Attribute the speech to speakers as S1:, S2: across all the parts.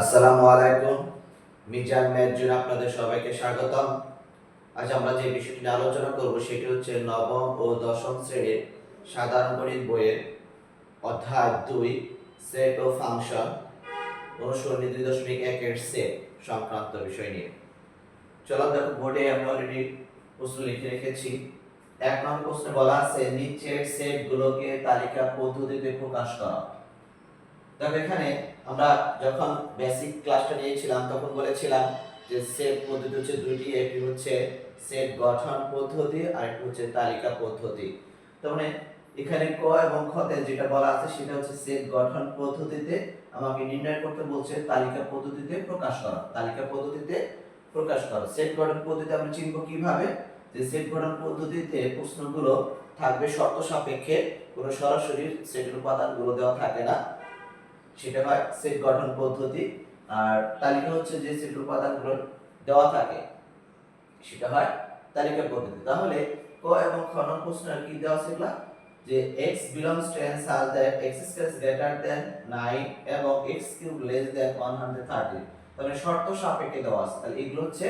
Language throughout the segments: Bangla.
S1: আসসালামু আলাইকুম। মিজান ম্যাজুন আপনাদের সবাইকে স্বাগতম। আজ আমরা যে বিষয়টি নিয়ে আলোচনা করব সেটি হচ্ছে নবম ও দশম শ্রেণির সাধারণ গণিত বইয়ের অধ্যায় দুই সেট ও ফাংশন অনুসরণী দুই দশমিক একের সেট সংক্রান্ত বিষয় নিয়ে। চলো দেখো, বোর্ডে আমি অলরেডি প্রশ্ন লিখে রেখেছি। এক নম্বর প্রশ্নে বলা আছে, নিচের সেটগুলোকে তালিকা পদ্ধতিতে প্রকাশ করা। তবে এখানে আমরা যখন বেসিক ক্লাসটা নিয়েছিলাম, তখন বলেছিলাম যে সেট পদ্ধতি হচ্ছে দুইটি, একটি হচ্ছে সেট গঠন পদ্ধতি আর একটি হচ্ছে তালিকা পদ্ধতি। তার মানে এখানে ক এবং খতে যেটা বলা আছে সেটা হচ্ছে সেট গঠন পদ্ধতিতে আমাকে নির্ণয় করতে বলছে তালিকা পদ্ধতিতে প্রকাশ করা। তালিকা পদ্ধতিতে প্রকাশ করা। সেট গঠন পদ্ধতি আমরা চিনব কীভাবে? যে সেট গঠন পদ্ধতিতে প্রশ্নগুলো থাকবে শর্ত সাপেক্ষে, কোনো সরাসরি সেটের উপাদানগুলো দেওয়া থাকে না। সেটা হয় সেট গঠন পদ্ধতি। আর তালিকা হচ্ছে যে সেট উপাদানগুলো দেওয়া থাকে, সেটা হয় তালিকা পদ্ধতি। তাহলে ক এবং খ নং প্রশ্ন কি দেওয়া ছিল যে x belongs to n such that x is greater than 9 এবং x cube less than 130 তাহলে শর্ত সাপেক্ষে দেওয়া আছে। তাহলে এগুলো হচ্ছে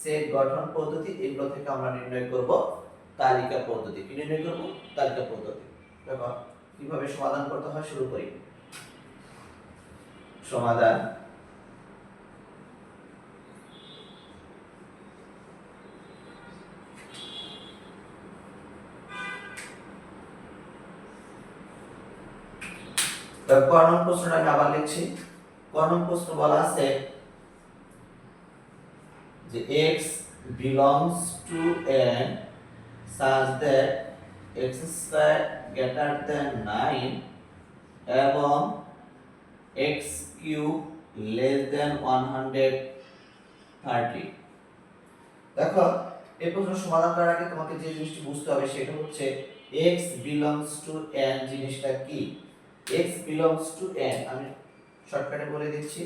S1: সেট গঠন পদ্ধতি। এগুলো থেকে আমরা নির্ণয় করব তালিকা পদ্ধতি। কি নির্ণয় করব? তালিকা পদ্ধতি। দেখো, কীভাবে সমাধান করতে হয় শুরু করি। সমাধান কর্ণ প্রশ্নটা আমি আবার লিখছি কর্ণ প্রশ্ন বলা আছে যে x belongs to n such that x square greater than 9 এবং x cube less than 130 দেখো এই প্রশ্ন সমাধান করার আগে তোমাকে যে জিনিসটি বুঝতে হবে সেটা হচ্ছে x belongs to n জিনিসটা কি? X belongs to n, আমি শর্টকাটে বলে দিচ্ছি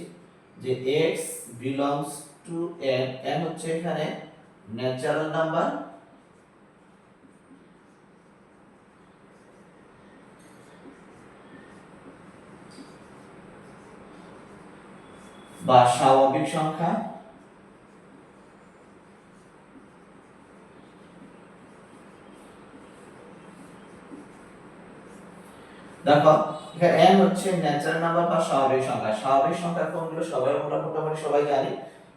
S1: যে x belongs to n n হচ্ছে এখানে ন্যাচারাল নাম্বার বা স্বাভাবিক সংখ্যা? দেখো, এখানে n হচ্ছে ন্যাচারাল নাম্বার বা স্বাভাবিক সংখ্যা। স্বাভাবিক সংখ্যা কোনগুলো? সবাই আমরা মোটামুটি সবাই জানি।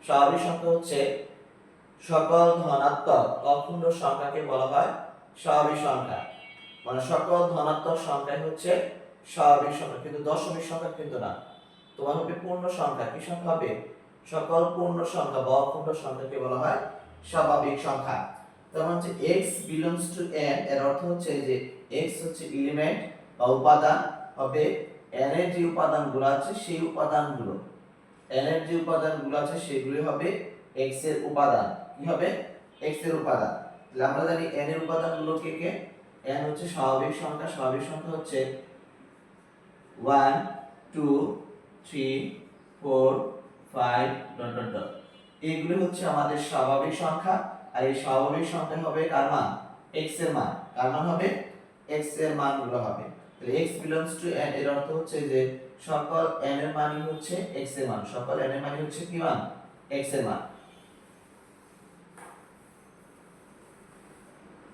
S1: স্বাভাবিক সংখ্যা হচ্ছে সকল ধনাত্মক। অখণ্ড সংখ্যাকে বলা হয় স্বাভাবিক সংখ্যা। মানে সকল ধনাত্মক সংখ্যাই হচ্ছে স্বাভাবিক সংখ্যা। কিন্তু দশমিক সংখ্যা কিন্তু না। তোমার হবে পূর্ণ সংখ্যা কি সংখ্যা হবে? সকল পূর্ণ সংখ্যা বা অখণ্ড সংখ্যাকে বলা হয়? স্বাভাবিক সংখ্যা। তার হচ্ছে x belongs টু n, এর অর্থ হচ্ছে যে x হচ্ছে এলিমেন্ট বা উপাদান, হবে n এর যে উপাদানগুলো আছে সেই উপাদানগুলো। n এর যে উপাদানগুলো আছে সেগুলি হবে x এর উপাদান। কি হবে? x এর উপাদান। তাহলে আমরা জানি n এর উপাদানগুলো কে কে? n হচ্ছে স্বাভাবিক সংখ্যা স্বাভাবিক সংখ্যা হচ্ছে 1 2 3 4 5 ডট ডট ডট এইগুলো হচ্ছে আমাদের স্বাভাবিক সংখ্যা, আর এই স্বাভাবিক সংখ্যা হবে কার মান? x এর মান। কার মান হবে? x এর মানগুলো হবে। তাহলে x belongs to n, এর অর্থ হচ্ছে যে সকল n এর মানই হচ্ছে x এর মান। সকল n এর মানই হচ্ছে কি মান? x এর মান।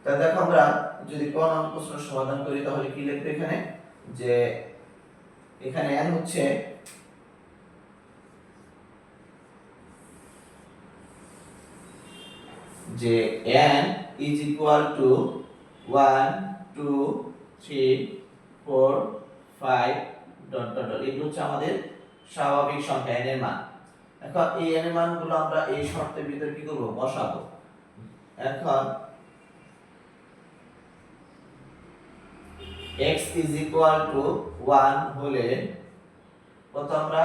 S1: তা দেখো আমরা যদি কোন অঙ্ক প্রশ্ন সমাধান করি, তাহলে কি লিখবে এখানে? যে এখানে n হচ্ছে যে n is equal to 1 2 3 4 5 dot dot dot এগুলো হচ্ছে আমাদের স্বাভাবিক সংখ্যা, n এর মান। এখন এই n এর মানগুলো আমরা এই শর্তের ভিতরে কি করব? বসাবো। এখন x is equal to 1 হলে প্রথম আমরা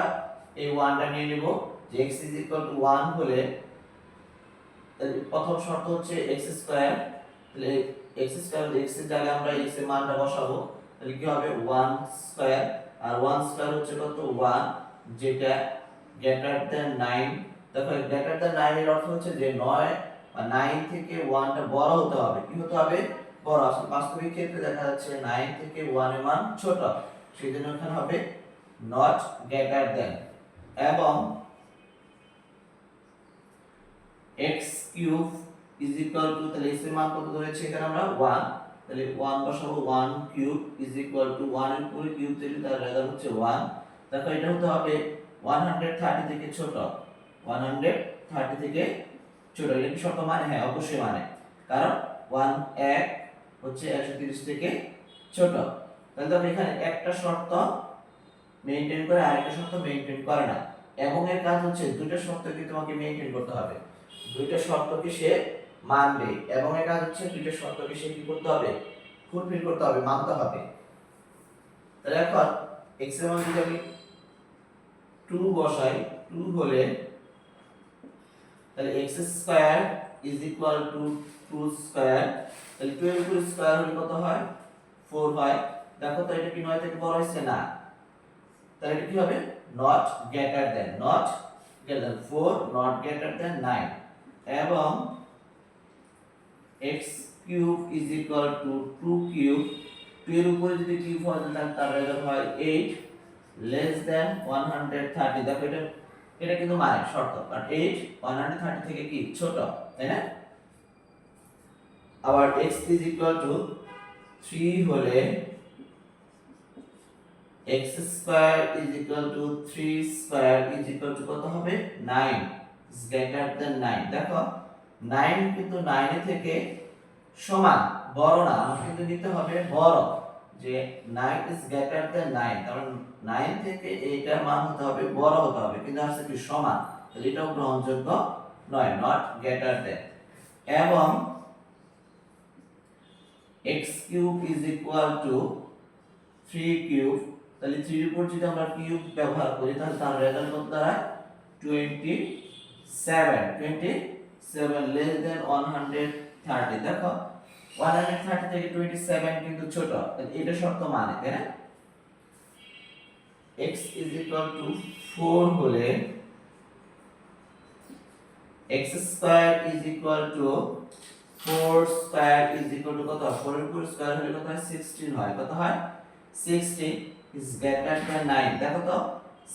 S1: এই 1টা নিয়ে নিব? যে x is equal to 1 হলে প্রথম শর্ত হচ্ছে x স্কয়ার, তাহলে x স্কয়ার x এর জায়গায় আমরা x এর মানটা বসাবো। তাহলে কি হবে? 1 স্কয়ার আর 1 স্কয়ার হচ্ছে কত? 1 যেটা গ্রেটার দ্যান 9 দেখো গ্রেটার দ্যান 9 এর অর্থ হচ্ছে যে 9 বা 9 থেকে 1টা বড় হতে হবে। কি হতে হবে? বড়। আসলে বাস্তবিক ক্ষেত্রে দেখা যাচ্ছে 9 থেকে 1 এর মান ছোট। সেই জন্য এখানে হবে নট গ্রেটার দ্যান এবং x cube is equal to তাহলে এর মান কত ধরেছি এখানে আমরা? 1 তাহলে 1 বসাবো 1 কিউব ইজ ইকুয়াল টু 1 এর উপরে কিউব দিলে তার রেজাল্ট হচ্ছে 1 দেখো, এটা হতে হবে 130 থেকে ছোট। 130 থেকে ছোট। এটা কি শর্ত মানে? হ্যাঁ অবশ্যই মানে। কারণ 1 এক হচ্ছে 130 থেকে ছোট। তাহলে দেখো, এখানে একটা শর্ত মেইনটেইন করে আরেকটা শর্ত মেইনটেইন করে না। এবং এর কাজ হচ্ছে, দুটো শর্তকে তোমাকে মেইনটেইন করতে হবে। দুইটা শর্তকে সে মানবে এবং এটা হচ্ছে দুইটা শর্তকে সে কি করতে হবে? ফুলফিল করতে হবে, মানতে হবে। তাহলে এখন এক্সের যদি আমি 2 বসাই 2 হলে তাহলে x square is equal to 2 square তাহলে 2 এর উপর স্কয়ার হলে কত হয়? 4 হয় দেখো তো এটা কি 9 থেকে বড় হচ্ছে না। তাহলে এটা কি হবে? Not greater than not greater than 4 not greater than 9 এবং x cube is equal to 2 cube 2 এর উপরে যদি কিউব হয় তাহলে তার রেজাল্ট হয় 8 লেস দেন 130 দেখো এটা এটা কিন্তু মানে শর্ত, কারণ 8 130 থেকে কি? ছোট, তাই না? আবার x ইজ ইকুয়াল টু 3 হলে x square is equal to 3 square is equal to কত হবে? 9 ইজ গ্রেটার দেন 9 দেখো 9 কিন্তু 9 এর থেকে সমান, বড় না। আমার কিন্তু নিতে হবে বড়, যে 9 ইজ গ্রেটার দেন 9 কারণ 9 থেকে এইটার মান হতে হবে, বড় হতে হবে। কিন্তু আসলে কি সমান? তাহলে এটাও গ্রহণযোগ্য নয় নট গ্রেটার দেন এবং x cube is equal to 3 cube তাহলে 3 এর উপর যদি আমরা কিউব ব্যবহার করি, তাহলে তার রেজাল্ট কত দাঁড়ায়? 27 27 লেস দেন 130 দেখো 130 থেকে 27 কিন্তু ছোট এটা শর্ত মানে তাই না? X 4 হলে x square is equal to 4 square is equal to কত? 4 এর স্কয়ার হলে কত হয়? 16 হয়। কত হয়? 16 is greater than 9 দেখো তো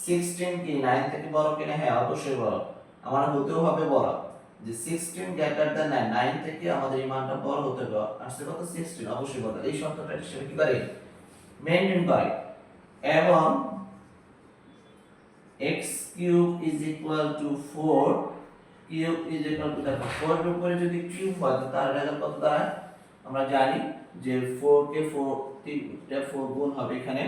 S1: 16 কি? 9 থেকে বড় কিনা? হ্যাঁ অবশ্যই বড়। আমার হতেও হবে বড়। যে 16 গ্রেটার দ্যান 9 9 থেকে আমাদের এই মানটা বড় হতে হবে। আসছে কত? 16 অবশ্যই বড়। এই শর্তটা হিসেবে কি করে? মেইনটেইন করে। এবং x cube is equal to 4 cube is equal to 4 এর উপরে যদি কিউব হয়, তো তার রেজাল্ট কত দাঁড়ায়? আমরা জানি যে 4 কে 4 তিনটা 4 গুণ হবে এখানে।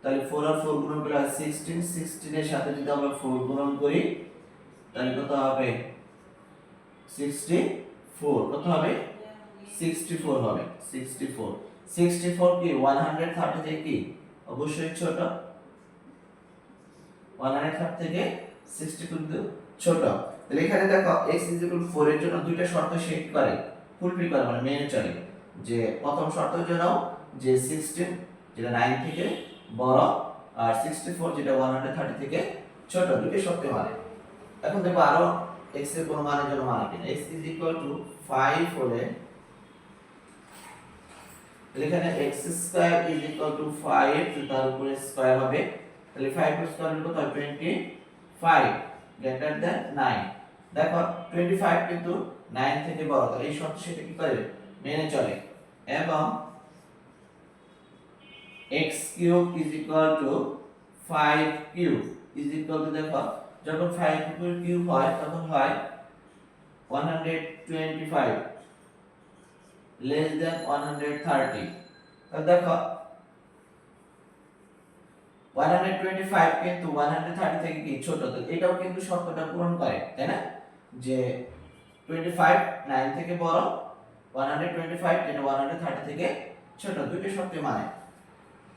S1: তাহলে 4 আর 4 গুণন করলে 16 16 এর সাথে যদি আমরা 4 গুণন করি তাহলে কত হবে? 64 কত হবে? 64 হবে। 64 64 কি? 130 থেকে কি? অবশ্যই ছোট। 130 থেকে 60 কিন্তু ছোট। তাহলে এখানে দেখো, x 4 এর জন্য দুইটা শর্ত সেট করে? ফুলফিল করে মানে মেনে চলে। যে প্রথম শর্তের জন্য যে 16 যেটা 9 থেকে বড়, আর 64 যেটা 130 থেকে ছোট দুটো শর্ত মানে এখন দেখো আরও x এর কোন মানের জন্য মানে কিনা x 5 হলে এখানে x square is equal to 5 তার উপরে স্কয়ার হবে। তাহলে 5 এর স্কয়ার কত হয় 25 গ্রেটার দ্যান 9 দেখো 25 কিন্তু 9 থেকে বড়, তাহলে এই শর্ত সেটা কি করে? মেনে চলে। এবং x cube is equal to 5 cube is equal to দেখো যখন 5 এর কিউব হয়, তখন হয় 125 লেস দেন 130 তাহলে দেখো 125 কিন্তু 130 থেকে কি? ছোট। তো এটাও কিন্তু শর্তটা পূরণ করে, তাই না? যে 25 9 থেকে বড় 125 যেটা 130 থেকে ছোট দুটো শর্ত মানে।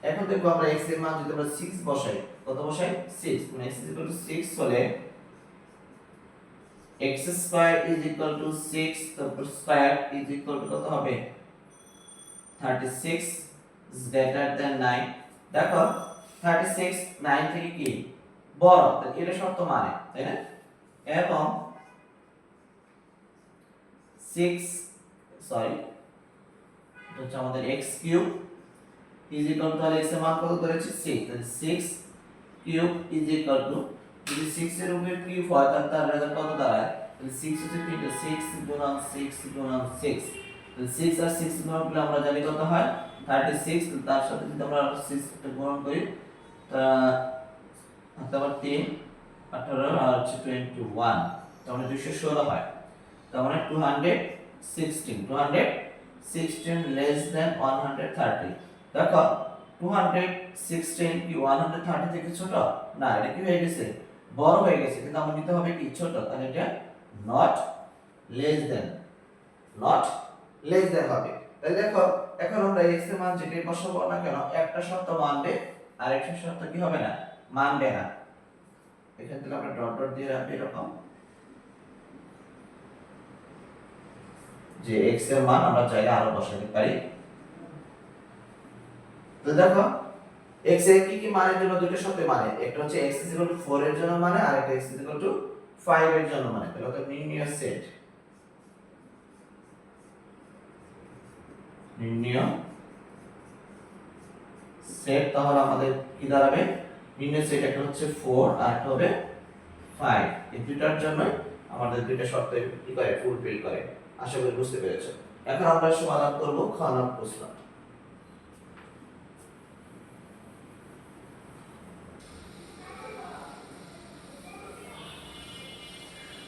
S1: এখন দেখব আমরা x এর মান যদি আমরা 6 বসাই, কত বসাই? 6 মানে x 6 হলে x square is equal to 6 তারপর স্কয়ার কত হবে? 36 ইজ গ্রেটার দ্যান 9 দেখো 36 9 থেকে কি? বড়। তাহলে এটা শর্ত মানে তাই না? এবং 6 সরি হচ্ছে আমাদের x কিউব ইকুয়াল টু তাহলে x মান কত ধরেছি? 6 তাহলে 6 কিউব ইজ ইকুয়াল টু যদি সিক্স এর উপরে কিউব হয়, তাহলে তার রেজাল্ট কত দাঁড়ায়? তাহলে সিক্স হচ্ছে তিনটে সিক্স গুণন সিক্স গুণন সিক্স তাহলে সিক্স আর সিক্স গুণন করলে আমরা জানি কত হয়? থার্টি সিক্স তার সাথে যদি আমরা সিক্স গুণন করি, তা আবার তিন, আঠারো, আর হচ্ছে টোয়েন্টি ওয়ান তার মানে দুইশো ষোলো হয়। তার মানে two hundred sixteen two hundred sixteen less than one hundred thirty দেখো টু হান্ড্রেড সিক্সটিন কি ওয়ান হান্ড্রেড থার্টি থেকে ছোট? না, এটা কি হয়ে গেছে? বড় হয়ে গেছে, কিন্তু আমার নিতে হবে কি ছোট? তাহলে এটা not less than not less than হবে। তাহলে দেখো, এখন আমরা এক্সের মান যেটাই বসাবো না কেন, একটা শর্ত মানবে, আর একটা শর্ত কি হবে না, মানবে না। এখান থেকে আমরা ডট ডট দিয়ে রাখব এরকম। যে x এর মান আমরা চাইলে আরও বসাতে পারি। তো দেখো, x এর কি কি মানের জন্য দুটো শর্ত মানে? একটা হচ্ছে x 4 এর জন্য মানে আর একটা x 5 এর জন্য মানে। তাহলে তো নির্ণয় সেট নির্ণয় সেট তাহলে আমাদের কি দাঁড়াবে? নির্ণয় সেট একটা হচ্ছে 4 আর একটা হবে 5 এই দুটার জন্য আমাদের দুইটা শর্ত কি করে? ফুলফিল করে। আশা করি বুঝতে পেরেছ। এখন আমরা সমাধান করব খ নম্বর প্রশ্ন।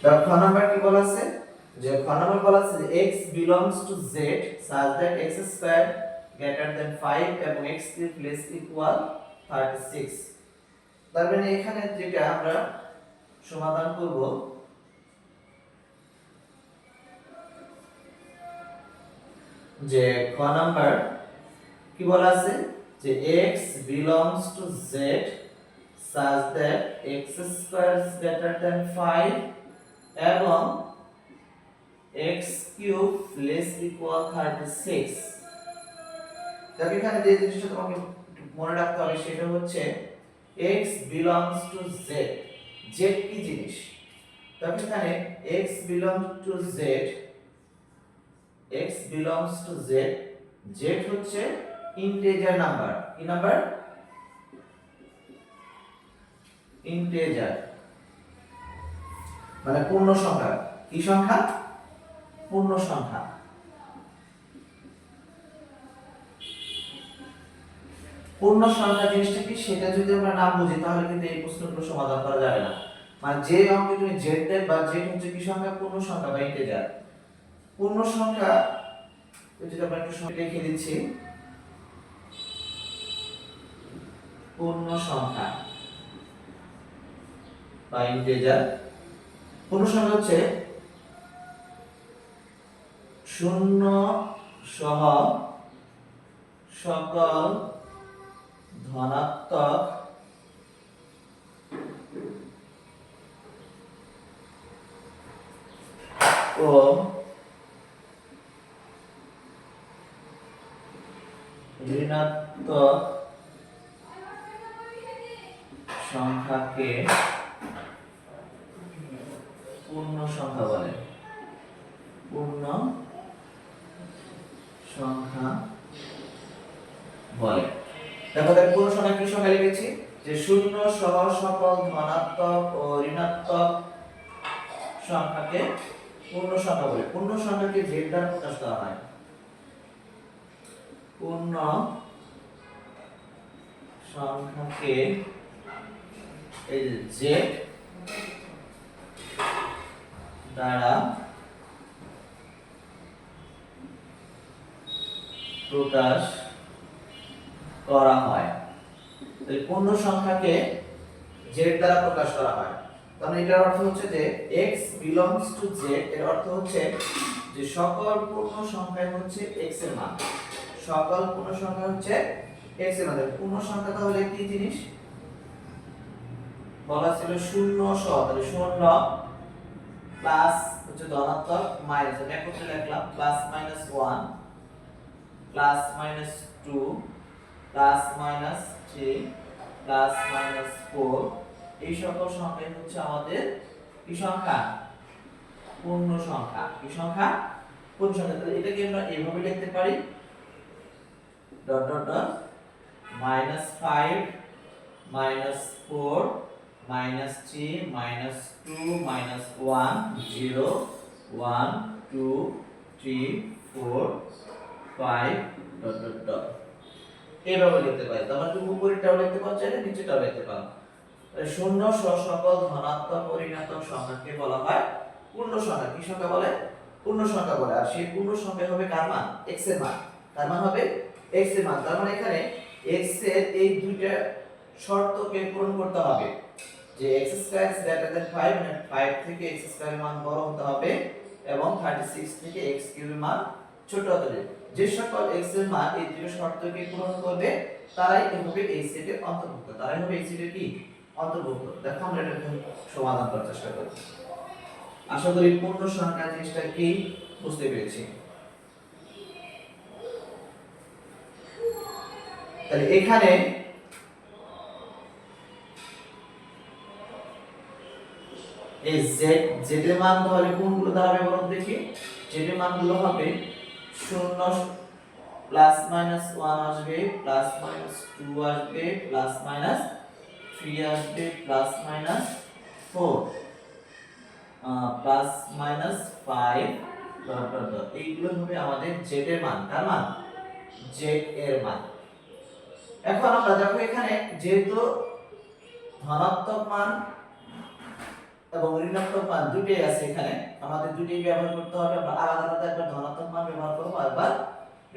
S1: দেখো খ নম্বর কি বলা আছে যে খ নম্বর বলা আছে যে x belongs to z such that x square greater than 5 এবং x cube less equal 36 তার মানে এখানে যেটা আমরা সমাধান করব যে খ নাম্বার কি বলা আছে যে x belongs to z such that x square is greater than 5 এবং x cube less equal 36 দেখো, এখানে যে জিনিসটা তোমাকে মনে রাখতে হবে সেটা হচ্ছে x belongs to z z কি জিনিস? দেখো, এখানে x belongs to z, x belongs to z z হচ্ছে ইন্টিজার নাম্বার কি নাম্বার ইন্টিজার মানে পূর্ণ সংখ্যা। কি সংখ্যা? পূর্ণ সংখ্যা। পূর্ণ সংখ্যা জিনিসটা কি? সেটা যদি আমরা না বুঝি, তাহলে কিন্তু এই প্রশ্নগুলো সমাধান করা যাবে না। মানে যে অঙ্কে তুমি জেড দেয় বা জেড হচ্ছে কি সংখ্যা? পূর্ণ সংখ্যা বা ইন্টিজার পূর্ণ সংখ্যা যদি আমরা একটু লিখে দিচ্ছি। পূর্ণ সংখ্যা বা ইন্টিজার পূর্ণ হচ্ছে শূন্য সহ সকল ধনাত্মক ও ঋণাত্মক সংখ্যাকে পূর্ণ সংখ্যা বলে। পূর্ণ সংখ্যা বলে। দেখো দেখ পূর্ণ সংখ্যা কি সংখ্যা লিখেছি? যে শূন্য সহ সকল ধনাত্মক ও ঋণাত্মক সংখ্যাকে পূর্ণ সংখ্যা বলে। পূর্ণ সংখ্যাকে জেড দ্বারা প্রকাশ করা হয়। পূর্ণ সংখ্যাকে এই যে z দ্বারা প্রকাশ করা হয়। পূর্ণ সংখ্যাকে z দ্বারা প্রকাশ করা হয়। তাহলে এটার অর্থ হচ্ছে যে x belongs to z, এর অর্থ হচ্ছে যে সকল পূর্ণ সংখ্যাই হচ্ছে x এর মান। সকল পূর্ণ সংখ্যা হচ্ছে x এর মান। পূর্ণ সংখ্যা তাহলে কি জিনিস? বলা ছিল শূন্য সহ তাহলে শূন্য প্লাস হচ্ছে ধনাত্মক মাইনাস একত্রে লিখলাম plus minus one plus minus two plus minus three plus minus four এই সকল সংখ্যাই হচ্ছে আমাদের কি সংখ্যা? পূর্ণ সংখ্যা। কি সংখ্যা? পূর্ণ সংখ্যা। তাহলে এটাকে আমরা এইভাবে লিখতে পারি। Dot dot dot minus five minus four minus three minus two minus one zero one two three four five dot dot dot এইভাবে লিখতে পারি। তারপর তুমি উপরেরটাও লিখতে পারো, চাইলে নিচেটাও লিখতে পারো। শূন্য সকল ধনাত্মক ঋণাত্মক সংখ্যাকে বলা হয় পূর্ণ সংখ্যা। কি সংখ্যা বলে? পূর্ণ সংখ্যা বলে। আর সেই পূর্ণ সংখ্যা হবে কার মান? X এর মান। তার মান হবে x এর মান। তার মানে এখানে x এর এই দুইটা শর্তকে পূরণ করতে হবে। যে x square is greater than 5 মানে 5 থেকে x স্কয়ারের মান বড় হতে হবে এবং 36 থেকে x কিউবের মান ছোট হতে হবে। যে সকল x এর মান এই দুটো শর্তকে পূরণ করবে, তারাই হবে এই সেটের অন্তর্ভুক্ত। তারাই হবে এই সেটের কি? অন্তর্ভুক্ত। দেখো আমরা এটা সমাধান করার চেষ্টা করি আশা করি পূর্ণ সংখ্যা জিনিসটা কি? বুঝতে পেরেছি। তাহলে এখানে এই জেড জেড এর মান তাহলে কোনগুলো দাঁড়াবে বলুন দেখি? জেড এর মানগুলো হবে শূন্য প্লাস মাইনাস ওয়ান আসবে প্লাস মাইনাস টু আসবে প্লাস মাইনাস থ্রি আসবে plus minus four plus minus five এইগুলো হবে আমাদের জেড এর মান কার মান? জেড এর মান। এখন আমরা দেখো এখানে যেহেতু ধনাত্মক মান এবং ঋণাত্মক মান দুটোই আছে এখানে। আমাদের দুটোই ব্যবহার করতে হবে, আমরা আলাদা আলাদা একবার ধনাত্মক মান ব্যবহার করব একবার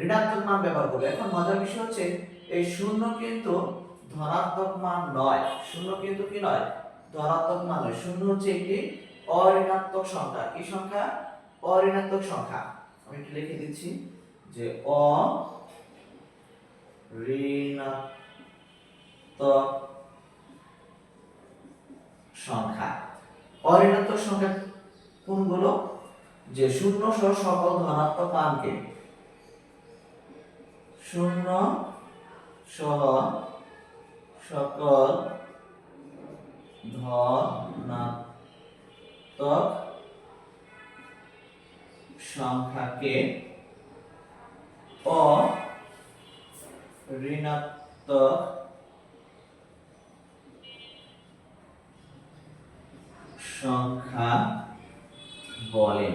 S1: ঋণাত্মক মান ব্যবহার করব। এখন মজার বিষয় হচ্ছে, এই শূন্য কিন্তু ধনাত্মক মান নয়। শূন্য কিন্তু কি নয়? ধনাত্মক মান নয়। শূন্য হচ্ছে একটি অঋণাত্মক সংখ্যা। কি সংখ্যা? অঋণাত্মক সংখ্যা। আমি একটু লিখে দিচ্ছি যে অ ঋণাত্মক সংখ্যা। অঋণাত্মক সংখ্যা কোনগুলো? যে শূন্য সহ সকল ধনাত্মক মানকে শূন্য সহ সকল ধনাত্মক সংখ্যাকে অ ঋণাত্মক সংখ্যা বলে।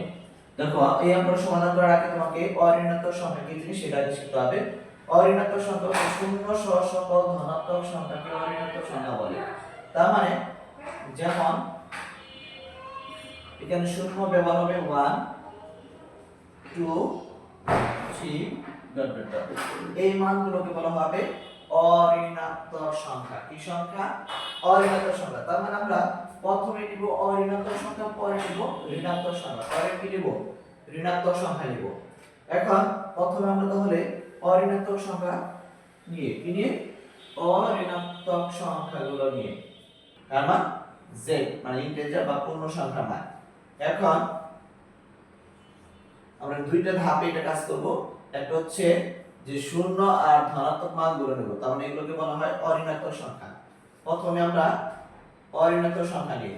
S1: দেখো, এই অঙ্কটা সমাধান করার আগে তোমাকে অঋণাত্মক সংখ্যা কি জিনিস সেটা শিখতে হবে। অঋণাত্মক সংখ্যা শূন্য সহ ধনাত্মক সংখ্যাকে অঋণাত্মক সংখ্যা বলে। তার মানে যেমন এখানে শূন্য ব্যবহার হবে ওয়ান টু থ্রি এই মানগুলোকে বলা হবে অঋণাত্মক সংখ্যা। কি সংখ্যা? অঋণাত্মক সংখ্যা। তার মানে আমরা প্রথমে নিব অঋণাত্মক সংখ্যা, পরে নিব ঋণাত্মক সংখ্যা, পরে কি নিব? ঋণাত্মক সংখ্যা নিব। এখন প্রথমে আমরা তাহলে অঋণাত্মক সংখ্যা নিয়ে কি নিয়ে? অঋণাত্মক সংখ্যাগুলো নিয়ে। তার মান z মানে ইন্টিজার বা পূর্ণ সংখ্যা মান। এখন আমরা দুইটা ধাপে এটা কাজ করব। একটা হচ্ছে যে শূন্য আর ধনাত্মক মানগুলো নেব। তার মানে এগুলোকে বলা হয় অঋণাত্মক সংখ্যা। প্রথমে আমরা অঋণাত্মক সংখ্যা নিই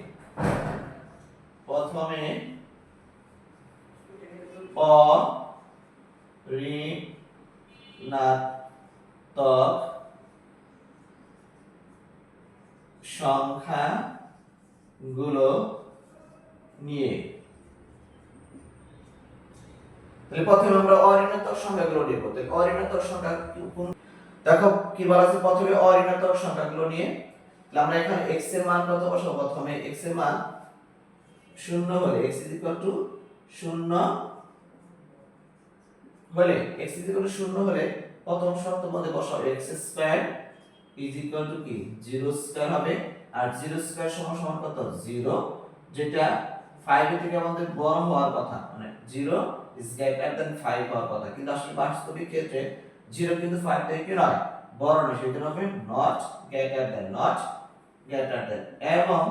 S1: প্রথমে ঋণাত্মক সংখ্যা গুলো নিয়ে প্রথমে আমরা অঋণাত্মক সংখ্যাগুলো নিব তাহলে অঋণাত্মক সংখ্যা দেখো কি বলা আছে? প্রথমে অঋণাত্মক সংখ্যাগুলো নিয়ে আমরা এখানে x এর মান কত বসাবো? প্রথমে x এর মান শূন্য হলে x is equal to শূন্য হলে, x is equal to শূন্য হলে প্রথম শর্ত মধ্যে বসাবো? x স্কয়ার কি? 0 স্কয়ার হবে। আর 0 স্কয়ার সমান সমান কত? 0 যেটা 5 এর থেকে আমাদের বড় হওয়ার কথা। মানে 0 is greater than 5 হওয়ার কথা। কিন্তু আসলে বাস্তবিক ক্ষেত্রে 0 কিন্তু 5 থেকে নয়। বড় নয়, সেজন্য হবে not greater than not greater than এবং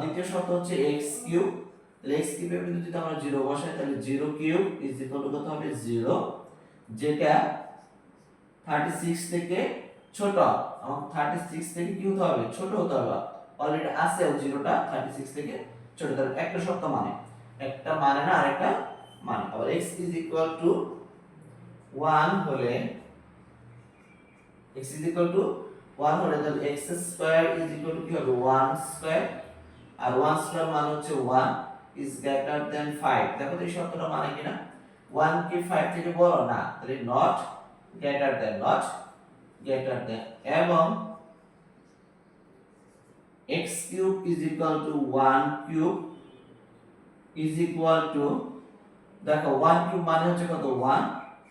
S1: দ্বিতীয় শর্ত হচ্ছে x কিউব তাহলে x কিউবের বিন্দু যদি আমরা 0 বসাই, তাহলে 0 কিউব ইজ ইকুয়াল টু কত হবে? 0 যেটা 36 থেকে ছোট। এবং 36 থেকে কি হতে হবে? ছোট হতে হবে। অলরেডি আছে জিরোটা 36 থেকে ছোট। তাহলে একটা শর্ত মানে। একটা মানে না, আরেকটা মানে। আবার x ইজ ইকুয়াল টু 1 হলে, x is equal to one হলে তাহলে এক্স স্কোয়ার ইজ ইকুয়াল কি হবে? ওয়ান স্কোয়ার আর ওয়ান স্কোয়ার মানে হচ্ছে one is greater than five দেখো তো এই শর্তটা মানে কিনা ওয়ান কি ফাইভ থেকে বড়? না। তাহলে not greater than not greater than এবং x cube is equal to one cube is equal to দেখো ওয়ান কিউব মানে হচ্ছে কত? ওয়ান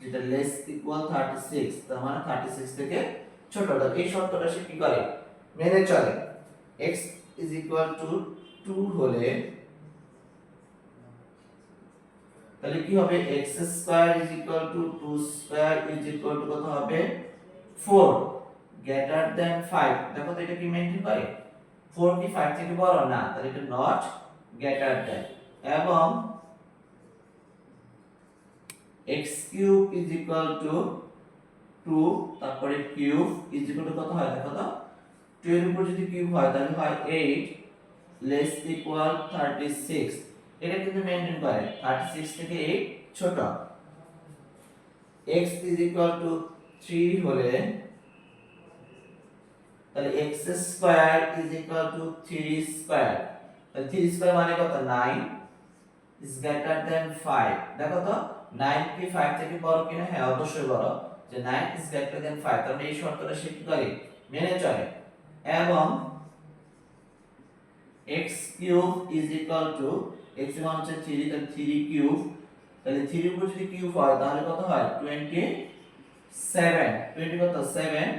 S1: যেটা লেস ইকুয়াল থার্টি সিক্স তার মানে থার্টি সিক্স থেকে ছোট তাহলে এই শর্তটা সে কি করে? মেনে চলে। x is equal to two হলে তাহলে কি হবে? x square is equal to 2 square is equal to কত হবে? 4 গ্রেটার দ্যান 5 দেখো তো এটা কি মেইনটেইন করে? 4 কি 5 থেকে বড়? না, তাহলে এটা নট গ্রেটার দ্যান এবং x cube is equal to 2 তারপরে কিউব ইজ ইকুয়াল টু কত হয়? দেখো তো। 2 এর উপর যদি কিউব হয়, তাহলে হয় 8 লেস ইকুয়াল 36 এটা কিন্তু মেইনটেইন করে। 36 থেকে 8 ছোট। x is equal to 3 হলে, তাহলে x square is equal to 3 square তাহলে 3 স্কয়ার মানে কত? 9 is greater than 5 দেখো তো 9 কি 5 থেকে বড় কিনা? হ্যাঁ অবশ্যই বড়। যে 9 is greater than 5 তাহলে এই শর্তটা সে কি করে? মেনে চলে। এবং x cube is equal to x মান হচ্ছে 3 তাহলে 3 কিউব তাহলে 3 এর উপর যদি কিউব হয়, তাহলে কত হয়? 27 20 কত? 7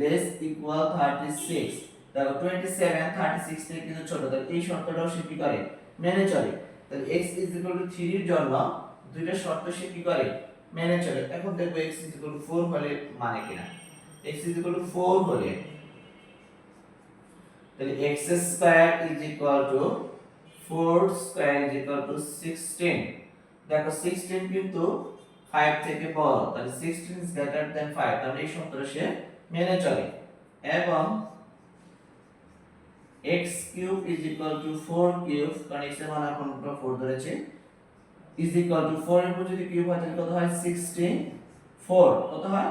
S1: লেস ইকুয়াল 36 দেখো 27 36 থেকে কিন্তু ছোট। তাহলে এই শর্তটাও সে কি করে? মেনে চলে। তাহলে x 3 এর জন্য দুইটা শর্ত সে কি করে? মেনে চলে। এখন দেখব x 4 হলে মানে কিনা। x 4 হলে তাহলে x square is equal to 4 square is equal to 16 দেখো 16 কিন্তু 5 থেকে বড়, তাহলে 16 ইজ গ্রেটার দ্যান 5 তাহলে এই সূত্র সে মেনে চলে। এবং x cube is equal to 4 cube কারণ x এর মান এখন 4 ধরেছি। ইজ ইকুয়াল টু 4 এর উপর যদি কিউব হয়, তাহলে কত হয়? 64 কত হয়?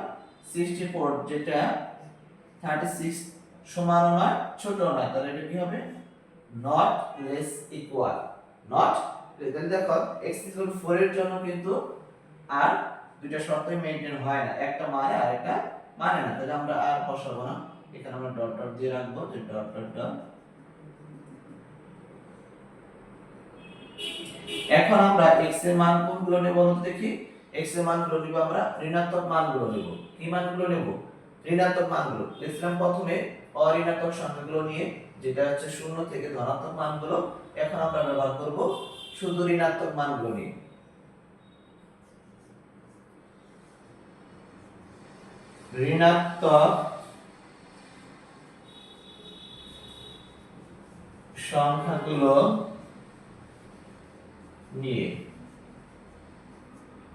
S1: 64 যেটা 36 সমান নয়, ছোট নয়। তাহলে এটা কি হবে? নট লেস ইকুয়াল নট তাহলে দেখো, x ইকুয়াল 4 এর জন্য কিন্তু আর দুইটা শর্তই মেইনটেইন হয় না। একটা মানে আর একটা মানে না। তাহলে আমরা আর বসাবো না। এখানে আমরা ডট ডট দিয়ে রাখব। যে ডট ডট ডট এখন আমরা x এর মান কোনগুলো নেব বলতে দেখি? x এর মানগুলো নিব আমরা, ঋণাত্মক মানগুলো নেব। কি মানগুলো নেব? ঋণাত্মক মানগুলো। লিখলাম প্রথমে অঋণাত্মক সংখ্যাগুলো নিয়ে, যেটা হচ্ছে শূন্য থেকে ধনাত্মক মানগুলো, এখন আমরা ব্যবহার করব শুধু ঋণাত্মক মানগুলো নিয়ে। ঋণাত্মক সংখ্যাগুলো নিয়ে।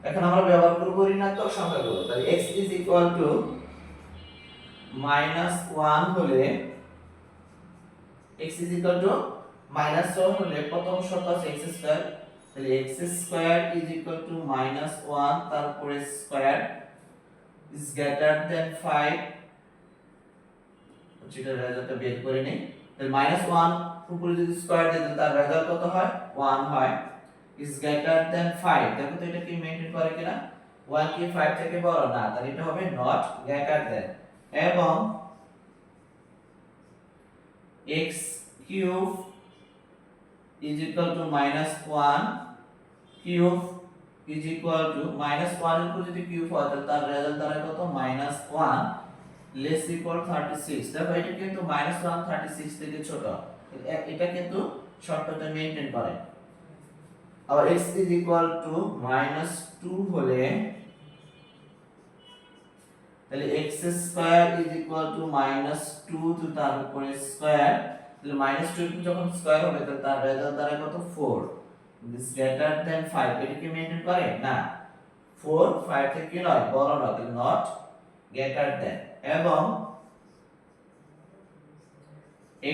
S1: এখন আমরা ব্যবহার করব ঋণাত্মক সংখ্যাগুলো। তাহলে x is equal to minus 1 হলে x is equal to minus 1 হলে প্রথম শর্ত আছে x স্কয়ার তাহলে x square is equal to minus 1 তারপরে স্কয়ার is greater than 5 যেটা রেজাল্টটা বের করে নেই। তাহলে মাইনাস 1 উপরে যদি স্কয়ার দিই তার রেজাল্ট কত হয়? 1 হয়। Is greater than 5 দেখো তো এটা কি মেইনটেইন করে কিনা? 1 কি 5 থেকে বড়? না, তাহলে এটা হবে not greater than এবং x cube is equal to minus 1 cube is equal to minus 1 এর উপর যদি কিউব হয়, তাহলে তার রেজাল্ট দাঁড়ায় কত? minus 1 less equal 36 দেখো, এটা কিন্তু minus 1 36 থেকে ছোট। এটা কিন্তু শর্তটা মেইনটেইন করে। আবার x is equal to minus 2 হলে, তাহলে x square is equal to minus 2 তো তার উপরে স্কয়ার তাহলে minus 2 যখন স্কয়ার হবে, তাহলে তার রেজাল্ট দাঁড়ায় কত? 4 দিস গ্রেটার দেন 5 এটা কি মেইনটেইন করে? না। 4 5 থেকে নয়, বড় না তাহলে নট গ্রেটার দেন এবং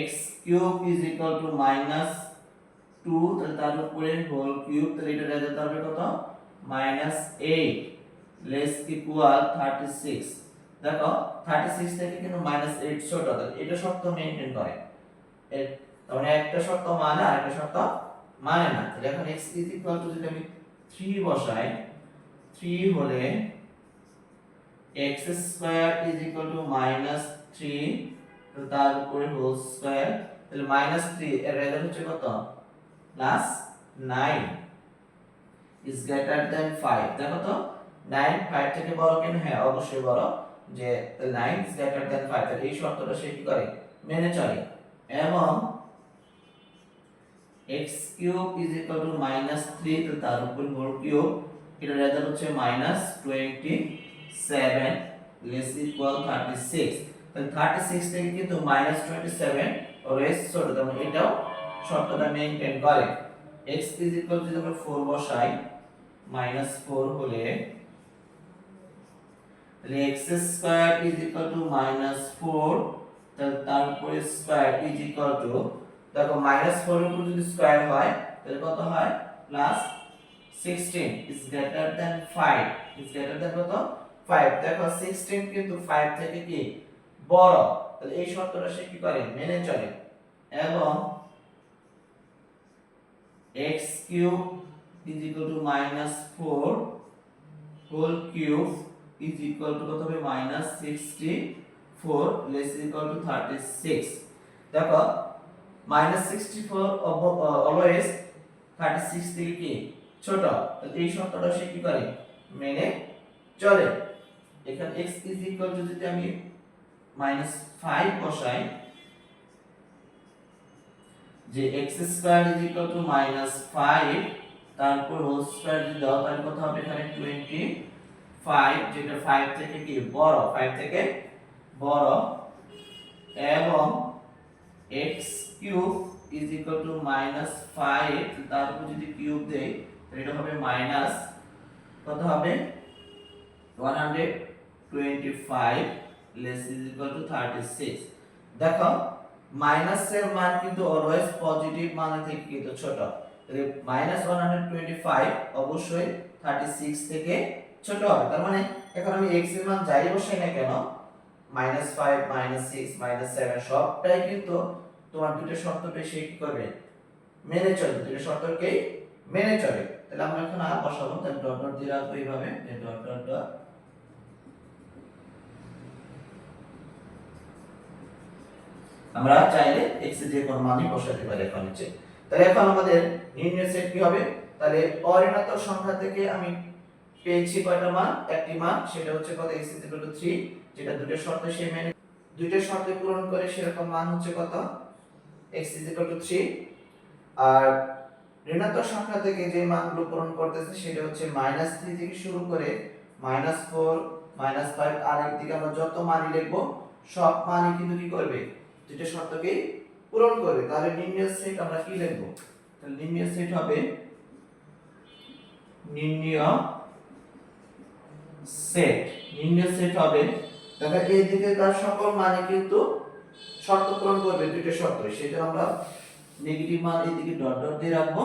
S1: x cube is equal to minus 2 তাহলে তার উপরে হোল কিউব তাহলে এটা রেজাল্ট হবে কত? minus 8 লেস ইকুয়াল 36 দেখো থার্টি সিক্স থেকে কিন্তু মাইনাস এইট ছোট, তাহলে এটা শর্ত মেনটেন করে। তার মানে একটা শর্ত মানে আর একটা শর্ত মানে না। তাহলে এখন x ইজ ইকুয়াল টু যদি আমি 3 বসাই 3 হলে x square is equal to minus 3 তো তার উপরে হোল স্কয়ার তাহলে মাইনাস 3 এর রেজাল্ট হচ্ছে কত? প্লাস 9 ইজ গ্রেটার দ্যান 5 দেখো তো 9 5 থেকে বড় কেন হ্যাঁ? অবশ্যই বড় যে 9 ইজ গ্রেটার 5 তাহলে এই শর্তটা সে কি করে? মেনে চলে। এবং x cube is equal to minus three তো তার উপর হোল কিউব এটা রেজাল্ট হচ্ছে minus twenty seven less equal thirty six তাহলে থার্টি সিক্স থেকে কিন্তু মাইনাস টোয়েন্টি সেভেন অলওয়েজ ছোট তেমন এটাও শর্তটা মেনটেন করে। x ইকুয়াল টু যদি আমরা ফোর বসাই মাইনাস ফোর হলে, তাহলে x square is equal to minus four তাহলে তার উপরে স্কয়ার ইজ ইকুয়াল টু দেখো মাইনাস ফোর এর উপর যদি স্কয়ার হয়, তাহলে কত হয়? Plus sixteen is greater than five is greater than কত? ফাইভ দেখো সিক্সটিন কিন্তু ফাইভ থেকে কি? বড়। তাহলে এই শর্তটা সে কি করে? মেনে চলে। এবং x two minus four whole cube is equal to কত হবে? Minus sixty four less equal to thirty six দেখো minus sixty four always thirty six থেকে কি? ছোট। তাহলে এই শর্তটা সে কি করে? মেনে চলে। এখানে x ইকুয়াল টু যদি আমি মাইনাস ফাইভ বসাই যে x square is equal to minus five তারপর হোল স্কয়ার যদি দাও, তাহলে কত হবে এখানে? টোয়েন্টি ফাইভ যেটা ফাইভ থেকে কি? বড়। ফাইভ থেকে বড়। এবং x cube is equal to minus five তার উপর যদি কিউব দেই, তাহলে এটা হবে মাইনাস কত হবে? One hundred twenty five less is equal to thirty six মাইনাসের মান কিন্তু অলওয়েজ পজিটিভ মান থেকে কিন্তু ছোট। তাহলে minus one hundred twenty five অবশ্যই থার্টি সিক্স থেকে ছোট হবে। তার মানে এখন আমি এক্সের মান যাই বসাই না কেন minus five minus six minus seven সবটাই কিন্তু তোমার দুটো শর্তকে সে কি করবে। মেনে চলবে দুটো শর্তকেই মেনে চলে। তাহলে আমরা এখন আর বসাবো তাহলে ডট ডট দিয়ে রাখব এইভাবে ডট ডট ডট আমরা চাইলে x এর যে কোনো মানই বসাতে পারি এখন নিচে। তাহলে এখন আমাদের নির্ণয় সেট কি হবে? তাহলে অঋণাত্মক সংখ্যা থেকে আমি পেয়েছি কয়টা মান? একটি মান, সেটা হচ্ছে কত? x 3 যেটা দুটো শর্ত সে মেনে দুইটা শর্ত পূরণ করে সেরকম মান হচ্ছে কত? x 3 আর ঋণাত্মক সংখ্যা থেকে যে মানগুলো পূরণ করতেছে, সেটা হচ্ছে মাইনাস থ্রি থেকে শুরু করে মাইনাস ফোর মাইনাস ফাইভ আর একদিকে আমরা যত মানই লিখব, সব মানই কিন্তু কি করবে? দুটো শর্তকেই পূরণ করবে। তাহলে নির্ণয় সেট আমরা কি লিখব? তাহলে নির্ণয় সেট হবে নির্ণয় সেট নির্ণয় সেট হবে, দেখো এই দিকে তার সকল মানে কিন্তু শর্ত পূরণ করবে দুটো শর্ত। সেটা আমরা নেগেটিভ মান এদিকে ডট ডট দিয়ে রাখব।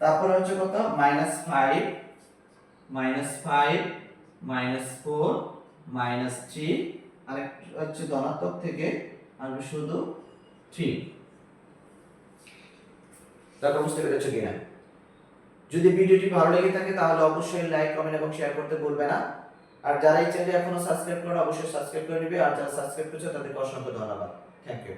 S1: তারপর হচ্ছে কত? Minus five minus five minus four minus three আর হচ্ছে ধনাত্মক থেকে আসবে শুধু থ্রি তারপর বুঝতে পেরেছ কিনা? যদি ভিডিওটি ভালো লেগে থাকে, তাহলে অবশ্যই লাইক কমেন্ট এবং শেয়ার করতে ভুলবে না। আর যারা এই চ্যানেলে এখনও সাবস্ক্রাইব করে, অবশ্যই সাবস্ক্রাইব করে নেবে। আর যারা সাবস্ক্রাইব করেছে, তাদেরকে অসংখ্য ধন্যবাদ। Thank you